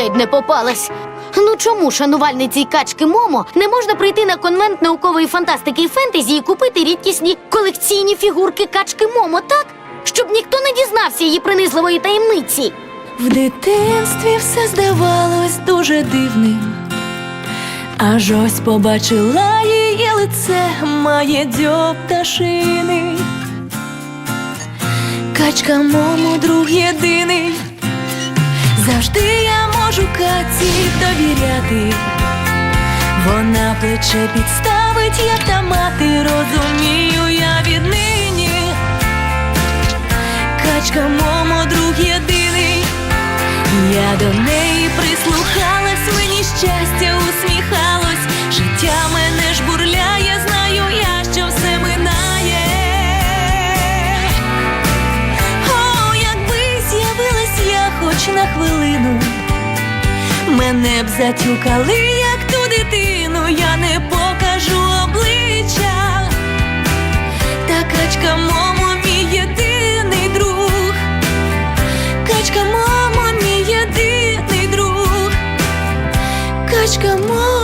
ледь не попалась. Ну чому шанувальниці качки Момо не можна прийти на конвент наукової фантастики і фентезі і купити рідкісні колекційні фігурки качки Момо, так? Щоб ніхто не дізнався її принизливої таємниці. В дитинстві все здавалось дуже дивним. Аж ось побачила її лице, має дзьоб пташини. Качка мому друг каці довіряти. Вона плече підставить, як та мати, розумію я віднині. Качка момо друг єдиний. Я до неї мене б затюкали, як ту дитину, я не покажу обличчя. Та качка мамо, мій єдиний друг. Качка, мамо, мій єдиний друг. Качка, мамо.